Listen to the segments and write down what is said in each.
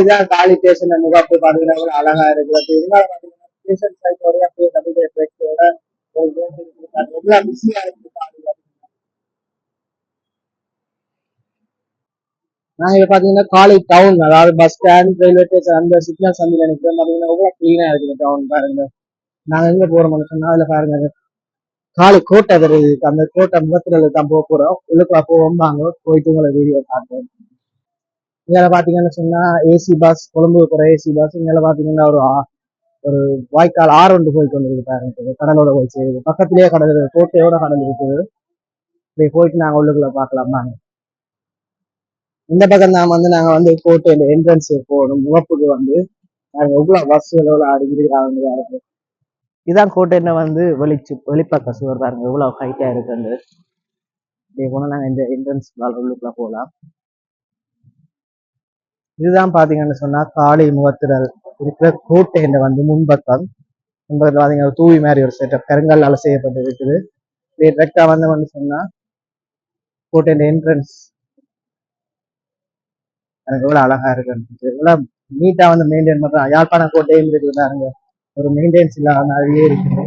இதான் காலி ஸ்டேஷன் முகாப்பு பாத்தீங்கன்னா கூட அழகா இருக்கிறது. இதனால பாத்தீங்கன்னா ஸ்டேஷன் சைட்டோட அப்படியே தமிழ் ட்ரெக்ஸோட எல்லாம் பிஸியா இருக்கு நான் பாத்தீங்கன்னா. இங்க பாத்தீங்கன்னா காலி டவுன் அதாவது பஸ் ஸ்டாண்ட் ரயில்வே ஸ்டேஷன் அந்த சிக்னல் சந்தில நிற்கிறோம் பாத்தீங்கன்னா எவ்வளவு கிளீனா இருக்குது டவுன் பாருங்க. நாங்க எங்க போறோம்னு சொன்னா அதுல பாருங்க. காலி கோட்டை தெரியுது. அந்த கோட்டை முகத்துல தான் போக போறோம். உள்ளுக்குள்ள போவோம். வாங்க போயிட்டு உங்களை வீடியோ காட்டுறேன் இங்கே பார்த்தீங்கன்னு சொன்னா ஏசி பஸ் கொழும்பு போகிற ஏசி பஸ் இங்கே பார்த்தீங்கன்னா ஒரு ஆ- ஒரு வாய்க்கால் ஆறு ஒன்று போய் கொண்டு பாருங்க. கடலோட போய் சேருது. பக்கத்திலேயே கடல் இருக்குது கோட்டையோட கடல் இருக்குது. இப்படி போயிட்டு நாங்கள் உள்ளுக்குள்ள பார்க்கலாமா. இந்த பக்கம் தான் வந்து நாங்கள் வந்து கோட்டையில் என்ட்ரன்ஸ் போகணும். முகப்புக்கு வந்து நாங்கள் எவ்வளோ பஸ் எவ்வளவு அடிக்கிறாங்க இருக்கு. இதான் கோட்டையில் வந்து வெளிச்சு வெளிப்பக்க சுவர் பாருங்க. எவ்வளோ ஹைட்டாக இருக்குன்னு. இப்படி போனால் நாங்கள் இந்த என்ட்ரன்ஸ் உள்ளுக்குள்ள போகலாம். இதுதான் பாத்தீங்கன்னு சொன்னா காளி முகத்திடல். இருக்கிற கோட்டையில வந்து முன்பக்கம். முன்பக்கத்தில் பாத்தீங்கன்னா தூவி மாதிரி ஒரு செட்டப் கருங்கல்லால செய்யப்பட்டு இருக்குது ரெக்டா வந்தோம்னு சொன்னா கோட்டையில என்ட்ரன்ஸ் எனக்கு எவ்வளவு அழகா இருக்கு எவ்வளவு நீட்டா வந்து மெயின்டைன் பண்றாங்க யாழ்ப்பாணம் கோட்டையும் இருக்குது பாருங்க. ஒரு மெயின்டைன்ஸ் இல்லாத மாதிரியே இருக்குது.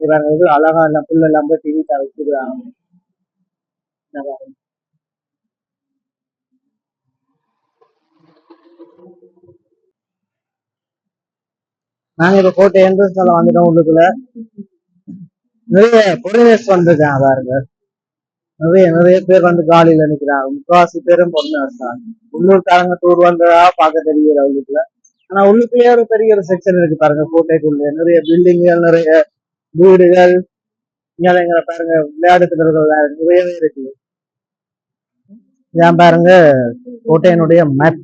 இது பாருங்க எவ்வளவு அழகா எல்லாம் புல்லெல்லாம் போய் டிவி நீட்டா வச்சுக்கிறாங்க இந்த பாருங்க. நாங்க இப்ப கோட்டை என்ட்ரன்ஸ்ல வந்துட்டோம் உள்ளுக்குள்ள. நிறைய பொருளேஸ் வந்திருக்காங்க பாருங்க. நிறைய நிறைய பேர் வந்து காலியில நிக்கிறாங்க. முக்காவாசி பேரும் பொண்ணு தான் உள்ளூர்காரங்க டூர் வந்ததா பார்க்க தெரியல உள்ளுக்குள்ள. ஆனா உள்ளுக்குள்ளேயே ஒரு பெரிய ஒரு செக்ஷன் இருக்கு பாருங்க கோட்டைக்குள்ளே. நிறைய பில்டிங்குகள் நிறைய வீடுகள். இங்கே இங்க பாருங்க விளையாட்டு திடல்கள் நிறையவே இருக்கு. இதான் பாருங்க கோட்டையினுடைய மேப்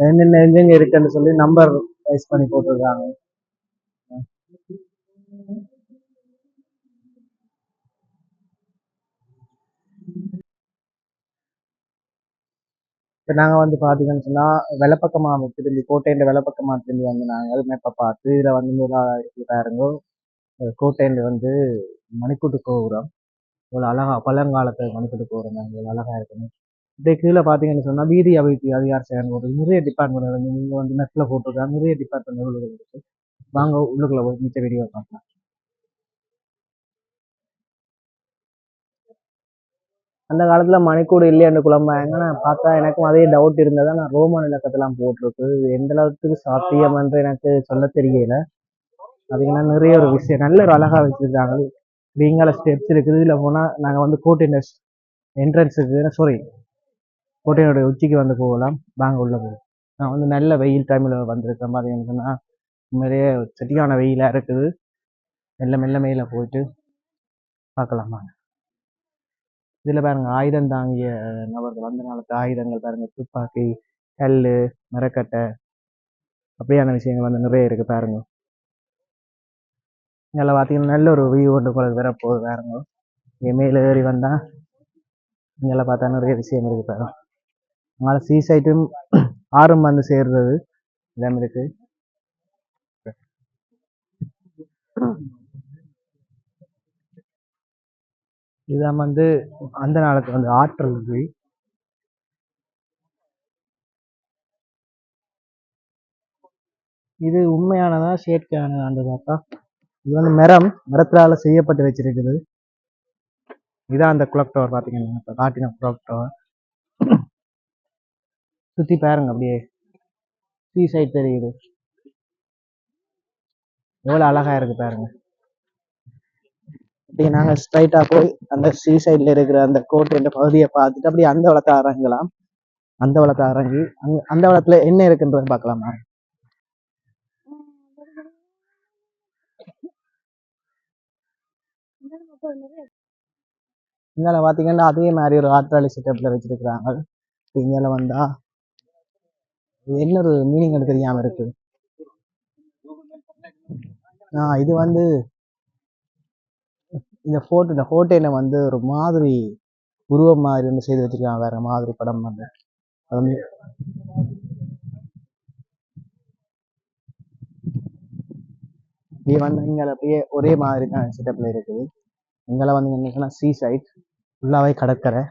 என்னென்ன எங்கெங்க இருக்குன்னு சொல்லி நம்பர் ரைஸ் பண்ணி போட்டிருக்காங்க. இப்போ நாங்கள் வந்து பார்த்தீங்கன்னு சொன்னால் வெள்ளப்பக்கமாக திரும்பி கோட்டையின் வெள்ளப்பக்கமாக திரும்பி வந்து நாங்கள் மேப்பை பார்த்து இதில் வந்து முதலாக இருக்கு. பாருங்க வந்து மணிக்கூட்டு கோபுரம். இவ்வளோ அழகா பழங்காலத்து மணிக்கூட்டு கோபுரம் தான். இவ்வளோ அழகாக இருக்குன்னு இப்படியே கீழே பார்த்தீங்கன்னு சொன்னால் வீதி அபிவிருத்தி அதிகார சேகரம் ஒரு நிறைய டிபார்ட்மெண்ட் வந்து நீங்கள் வந்து நெட்டில் போட்டிருக்காங்க நிறைய டிபார்ட்மெண்ட் உள்ளுக்குள்ள இருக்கு. வாங்க உள்ளுக்குள்ள போய் மிச்ச வீடியோ பார்க்கலாம். அந்த காலத்தில் மணிக்கூடு இல்லையாண்டு குழம்பாங்கன்னா நான் பார்த்தா எனக்கும் அதே டவுட் இருந்ததா நான் ரோமன் இலக்கத்தெல்லாம் போட்டிருக்கு இது எந்த அளவுக்கு சாத்தியம் என்று எனக்கு சொல்ல தெரியல. அதுக்குன்னா நிறைய ஒரு விஷயம். நல்ல ஒரு அழகாக வச்சுருக்காங்க. நீங்கள ஸ்டெப்ஸ் இருக்குது இல்லை போனால் நாங்கள் வந்து கோட்டையின் என்ட்ரன்ஸுக்கு சாரி கோட்டையினுடைய உச்சிக்கு வந்து போகலாம். வாங்க உள்ள போகலாம். நான் வந்து நல்ல வெயில் டைமில் வந்திருக்கேன் பார்த்தீங்கன்னா சொன்னா நிறைய சரியான வெயிலாக இருக்குது. மெல்ல மெல்ல மேலே போயிட்டு பார்க்கலாம் வாங்க. இதுல பாருங்க ஆயுதம் தாங்கிய நபர்கள் அந்த காலத்து ஆயுதங்கள் பாருங்க துப்பாக்கி கல் மரக்கட்டை அப்படியான விஷயங்கள் வந்து நிறைய இருக்கு பாருங்க. இதில் பார்த்தீங்கன்னா நல்ல ஒரு வியூ கொண்டு போல வர போகுது பாருங்க. இங்கே மேலே ஏறி வந்தால் இங்கெல்லாம் பார்த்தா நிறைய விஷயம் இருக்கு பாருங்க. அதனால் சீ சைட்டும் ஆறும் வந்து சேர்றது இடம் இருக்கு. இதான் வந்து அந்த நாளுக்கு வந்து ஆற்றல் இருக்கு இது உண்மையானதா செயற்கையானதான்னு பார்த்தா இது வந்து மரம் மரத்தால செய்யப்பட்டு வச்சிருக்குது இதான் அந்த குளக் டவர் பாத்தீங்கன்னா காட்டின குளக் டவர் சுத்தி பாருங்க அப்படியே. சீ சைட் தெரியுது. எவ்வளவு அழகா இருக்கு பாருங்க. அப்படியே நாங்க ஸ்ட்ரைட்டா போய் அந்த சீ சைட்ல இருக்கிற அந்த கோட்டை பகுதியை பார்த்துட்டு அப்படியே அந்த வளத்தை இறங்கலாம் அந்த வளத்தை இறங்கி அங்க அந்த வளத்துல என்ன இருக்குன்றது பார்க்கலாமா? இந்தால பாத்தீங்கன்னா அதே மாதிரி ஒரு ஆற்றாளி செட்டப்ல வச்சிருக்கிறாங்க. இங்கால வந்தா என்ன ஒரு மீனிங் தெரியாம இருக்கு. ஆஹ் இது வந்து இந்த போட்டோ இந்த போட்டோல வந்து ஒரு மாதிரி உருவம் மாதிரி ஒன்று செய்து வச்சிருக்காங்க. வேற மாதிரி படம் வந்து. அது வந்து இது வந்து இங்கே அப்படியே ஒரே மாதிரி தான் செட்டப்ல இருக்குது. இங்கெல்லாம் வந்து என்னன்னா சீ சைட் ஃபுல்லாவே கடற்கரை.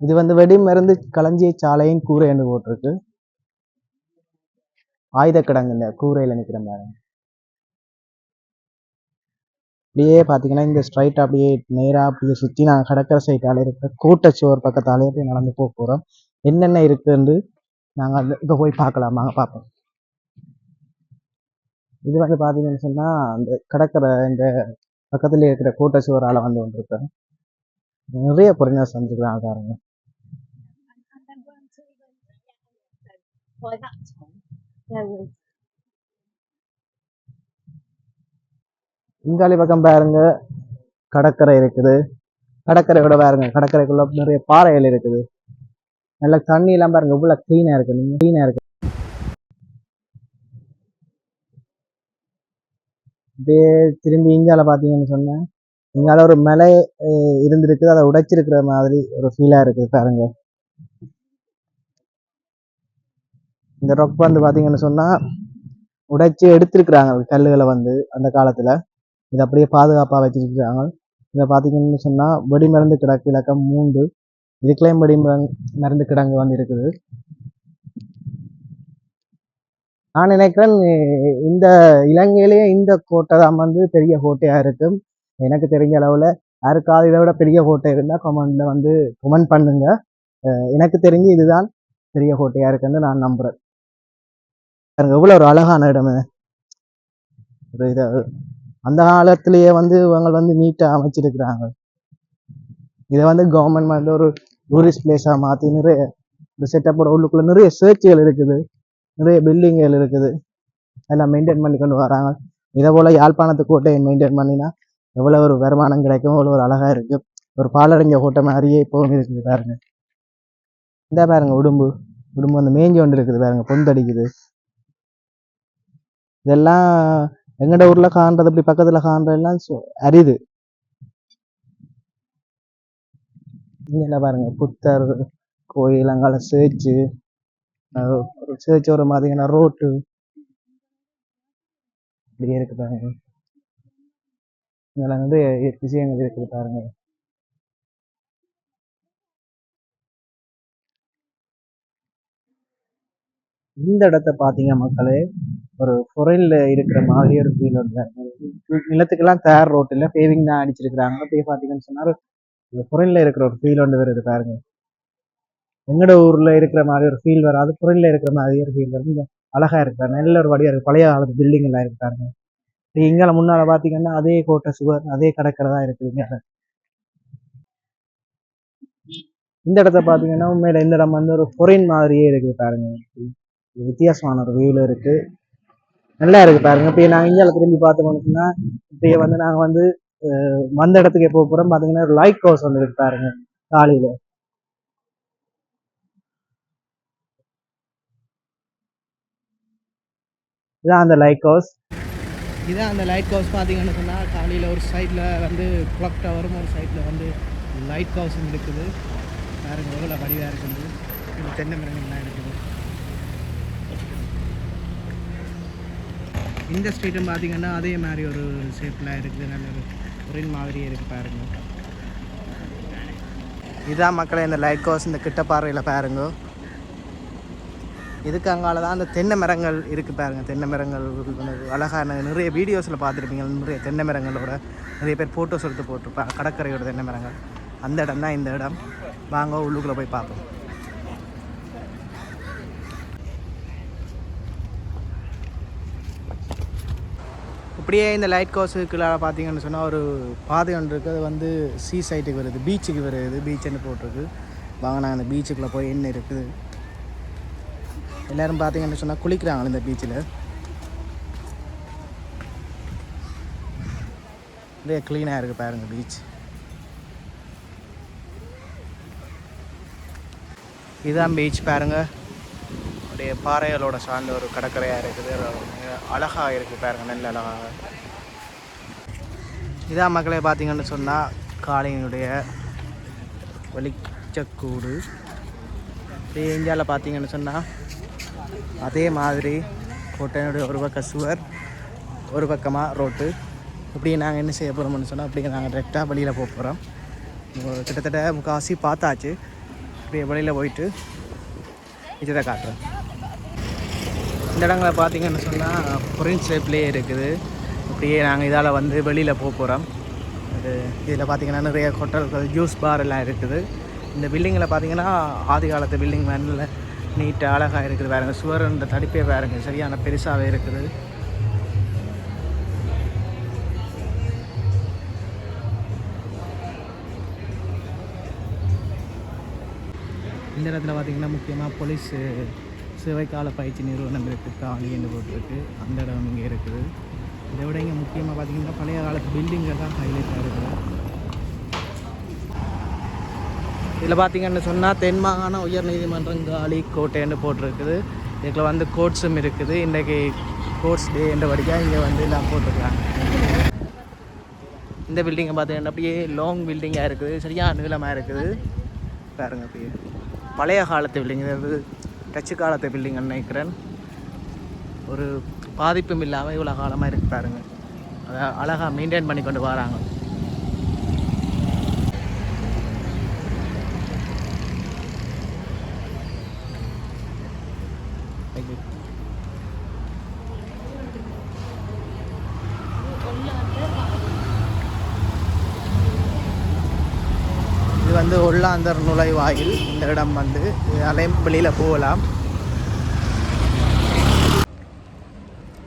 இது வந்து வெடி மருந்து களஞ்சிய சாலையின் கூரை என்று போட்டிருக்கு. ஆயுத கிடங்குல கூரையில நிக்கிற மாதிரி. அப்படியே பாத்தீங்கன்னா இந்த ஸ்ட்ரைட் அப்படியே நேரா அப்படியே சுத்தி நான் கடற்கரை சைட்டால இருக்கிற கூட்டச்சுவர் பக்கத்தாலே அப்படியே நடந்து போக போறோம். என்னென்ன இருக்குன்னு நாங்க அந்த போய் பார்க்கலாம்? வாங்க பார்ப்போம் இது வந்து பாத்தீங்கன்னு சொன்னா அந்த கடற்கரை இந்த பக்கத்துல இருக்கிற கூட்டச்சுவரால வந்து கொண்டிருக்கேன் நிறைய பொறிஞர் செஞ்சுக்கிறாங்க பாருங்க By that time, there was. இங்காலி பக்கம் பாருங்க. கடற்கரை இருக்குது. கடற்கரை கூட பாருங்க. கடற்கரைக்குள்ள நிறைய பாறைகள் இருக்குது. நல்ல தண்ணி எல்லாம் பாருங்க இவ்வளவு கிளீனா இருக்கு. கிளீனா இருக்கு. அப்படியே திரும்பி இங்கால பாத்தீங்கன்னு சொன்னேன். இங்கால ஒரு மலை இருந்திருக்குது. அதை உடைச்சிருக்கிற மாதிரி ஒரு ஃபீலா இருக்குது பாருங்க. இந்த ரொக் வந்து பார்த்தீங்கன்னு சொன்னால் உடைச்சி எடுத்திருக்கிறாங்க கல்லுகளை வந்து அந்த காலத்தில். இதை அப்படியே பாதுகாப்பாக வச்சிருக்கிறாங்க. இதை பார்த்தீங்கன்னு சொன்னால் வெடி மருந்து கிடக்கு இலக்கம் மூன்று இதுக்குள்ளேயும் வெடி மருந்து கிடங்கு வந்து இருக்குது. நான் நினைக்கிறேன் இந்த இலங்கையிலேயே இந்த கோட்டை தான் வந்து பெரிய கோட்டையாக இருக்கும். எனக்கு தெரிஞ்ச அளவில் யாருக்காவது இதை விட பெரிய கோட்டை இருந்தால் கமெண்டில் வந்து கமெண்ட் பண்ணுங்க. எனக்கு தெரிஞ்சு இதுதான் பெரிய கோட்டையாக இருக்குன்னு நான் நம்புகிறேன் பாருங்க எவ்வளோ ஒரு அழகான இடம். ஒரு இதாக அந்த காலத்திலேயே வந்து இவங்க வந்து நீட்டாக அமைச்சிருக்கிறாங்க. இதை வந்து கவர்மெண்ட் வந்து ஒரு டூரிஸ்ட் பிளேஸாக மாற்றி நிறைய இந்த செட்டப்போட உள்ளுக்குள்ள நிறைய சர்ச்சுகள் இருக்குது. நிறைய பில்டிங்குகள் இருக்குது. எல்லாம் மெயின்டைன் பண்ணி கொண்டு வராங்க. இதே போல் யாழ்ப்பாணத்து கோட்டையை மெயின்டைன் பண்ணினா எவ்வளோ ஒரு வருமானம் கிடைக்கும் அவ்வளோ ஒரு அழகாக இருக்குது ஒரு பாலடைஞ்ச கோட்டை மாதிரியே இப்போவும் இருக்குது பாருங்க. இந்த பாருங்க உடும்பு. உடும்பு அந்த மேஞ்சி ஒன்று இருக்குது பாருங்க பொந்தடிக்குது. இதெல்லாம் எங்கட ஊர்ல காண்றது இப்படி பக்கத்துல காண்றதெல்லாம் அரிது. இங்கெல்லாம் பாருங்க புத்தர் கோயில் அங்கால சேர்ச்சு சேர்ச்சு ஒரு மாதிரியான ரோட்டு இப்படியே இருக்கு பாருங்க. இதெல்லாம் வந்து விஷயங்கள் இருக்குது பாருங்க. இந்த இடத்த பாத்தீங்க மக்களே ஒரு ஃபொரைனில் இருக்கிற மாதிரி ஒரு ஃபீல் வந்து நிலத்துக்கெல்லாம் தேர் ரோட்டில் பேவிங் தான் அடிச்சிருக்கிறாங்க. போய் பார்த்தீங்கன்னு சொன்னால் இந்த இருக்கிற ஒரு ஃபீல் ஒன்று வருது பாருங்க. எங்கட ஊரில் இருக்கிற மாதிரி ஒரு ஃபீல் வராது. ஃபொரைன்ல இருக்கிற மாதிரி ஒரு ஃபீல் வரும் அழகாக அழகா நல்ல ஒரு வழியாக இருக்கு. பழைய காலத்து பில்டிங் எல்லாம் இருக்காருங்க பாருங்க. இது இங்கால முன்னால அதே கோட்டை சுவர் அதே கடற்கரை இருக்குதுங்க இந்த இடத்த பார்த்தீங்கன்னா உண்மையில இந்த இடம் வந்து ஒரு ஃபொரின் மாதிரியே இருக்குது பாருங்க. வித்தியாசமான ஒரு வியூவில் இருக்கு. நல்லா இருக்கு பாருங்க. இப்போ நாங்க இந்தியால திரும்பி பார்த்தோம்னா இப்பயே வந்து நாங்க வந்து வந்த இடத்துக்கு எப்போ போறோம் பாத்தீங்கன்னா ஒரு லைட் ஹவுஸ் ஒன்று இருக்கு பாருங்க காலையில. இதான் அந்த லைட் ஹவுஸ் இதான் அந்த லைட் ஹவுஸ் பார்த்தீங்கன்னு சொன்னால் காலையில் ஒரு சைடில் வந்து கிளாக் டவரும் ஒரு சைடில் வந்து லைட் ஹவுஸும் இருக்குது. பாருங்க எவ்வளோ வடிவாக இருக்குது. தென்னை மரங்கள்லாம் இருக்குது. இந்த ஸ்ட்ரீட்டும் பார்த்தீங்கன்னா அதே மாதிரி ஒரு ஷேப்பில் இருக்குது. நல்ல ஒரு ஒரே மாதிரியே இருக்குது பாருங்க. இதான் மக்களை இந்த லைட் ஹவுஸ் இந்த கிட்ட பார்வையில் பாருங்க. இதுக்கு அங்கால தான் அந்த தென்னை மரங்கள் இருக்குது பாருங்கள் தென்னை மரங்கள் அழகான நிறைய வீடியோஸில் பார்த்துருப்பீங்க. நிறைய தென்னை மரங்களோட நிறைய பேர் ஃபோட்டோஸ் எடுத்து போட்டிருப்பாங்க. கடற்கரையோட தென்னை மரங்கள். அந்த இடம் தான் இந்த இடம். வாங்க உள்ளுக்குள்ளே போய் பார்ப்போம். அப்படியே இந்த லைட் ஹவுஸுக்குள்ள பார்த்தீங்கன்னு சொன்னால் ஒரு பாதை ஒன்று இருக்குது அது வந்து சீ சைட்டுக்கு வருது. பீச்சுக்கு வருது. பீச்சுன்னு போட்டிருக்கு? வாங்க நாங்கள் அந்த பீச்சுக்குள்ளே போய் என்ன இருக்குது? எல்லோரும் பார்த்தீங்கன்னு சொன்னால் குளிக்கிறாங்களே இந்த பீச்சில் நிறைய க்ளீனாக இருக்குது பாருங்கள் பீச் இதுதான் பீச் பாருங்கள் அப்படியே பாறைகளோட சார்ந்த ஒரு கடற்கரையாக இருக்குது. அழகாக இருக்குது பாருங்க நல்ல அழகாக இதான் மக்களே பார்த்தீங்கன்னு சொன்னால் காளையினுடைய வெளிச்சக்கூடு. இதே இந்தியாவில் பார்த்தீங்கன்னு சொன்னால் அதே மாதிரி கோட்டையினுடைய ஒரு பக்கம் சுவர் ஒரு பக்கமாக ரோட்டு. இப்படி நாங்கள் என்ன செய்ய போகிறோம்னு சொன்னால் அப்படியே நாங்கள் டேரெக்டாக வெளியில் போக போகிறோம் கிட்டத்தட்ட முக்கால்வாசி பார்த்தாச்சு. அப்படியே வெளியில் போயிட்டு இதை காட்டுறேன் இந்த இடங்களை பார்த்தீங்கன்னு சொன்னால் பொரின் ஷேப்லேயே இருக்குது. இப்படியே நாங்கள் இதால் வந்து வெளியில் போக போகிறோம் அது இதில் பார்த்தீங்கன்னா நிறைய ஹோட்டல்கள் ஜூஸ் பார் எல்லாம் இருக்குது. இந்த பில்டிங்கில் பார்த்தீங்கன்னா ஆதி காலத்து பில்டிங் நல்ல நீட்டாக அழகாக இருக்குது வேறுங்க சுவர் இந்த தடிப்பே வேறுங்க சரியான பெருசாகவே இருக்குது. இந்த இடத்துல பார்த்தீங்கன்னா முக்கியமாக போலீஸு சிவைக்கால பயிற்சி நிறுவனம் இருக்குது காலி என்று போட்டிருக்கு. அந்த இடம் இங்கே இருக்குது. இதை விட இங்கே முக்கியமாக பார்த்தீங்கன்னா பழைய காலத்து பில்டிங்கில் தான் ஹைலைட்டாக இருக்குது. இதில் பார்த்தீங்கன்னு சொன்னால் தென் மாகாண உயர் நீதிமன்றம் காலி கோட்டைன்னு போட்டிருக்குது. இதில் வந்து கோட்ஸும் இருக்குது. இன்றைக்கி கோட்ஸ் டே என்ற வழியாக இங்கே வந்து எல்லாம் போட்டிருக்காங்க. இந்த பில்டிங்கை பார்த்தீங்கன்னா அப்படியே லாங் பில்டிங்காக இருக்குது. சரியாக நீளமாக இருக்குது. பாருங்க அப்படியே. பழைய காலத்து பில்டிங் டச்சு காலத்து பில்டிங் நினைக்கிறேன். ஒரு பாதிப்பும் இல்லாமல் இவ்வளோ காலமாக இருக்கு பாருங்க அதை அழகாக மெயின்டைன் பண்ணி கொண்டு வராங்க. வந்து ஒல்லாந்தர் நுழைவாயில் இந்த இடம் வந்து. அலையும் வெளியில் போகலாம்.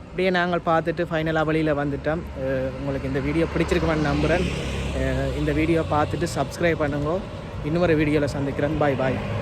அப்படியே நாங்கள் பார்த்துட்டு ஃபைனலாக வழியில் வந்துட்டோம். உங்களுக்கு இந்த வீடியோ பிடிச்சிருக்குமான்னு நம்புகிறேன் இந்த வீடியோ பார்த்துட்டு சப்ஸ்கிரைப் பண்ணுங்க. இன்னொரு வீடியோவில் சந்திக்கிறேன். பாய் பாய்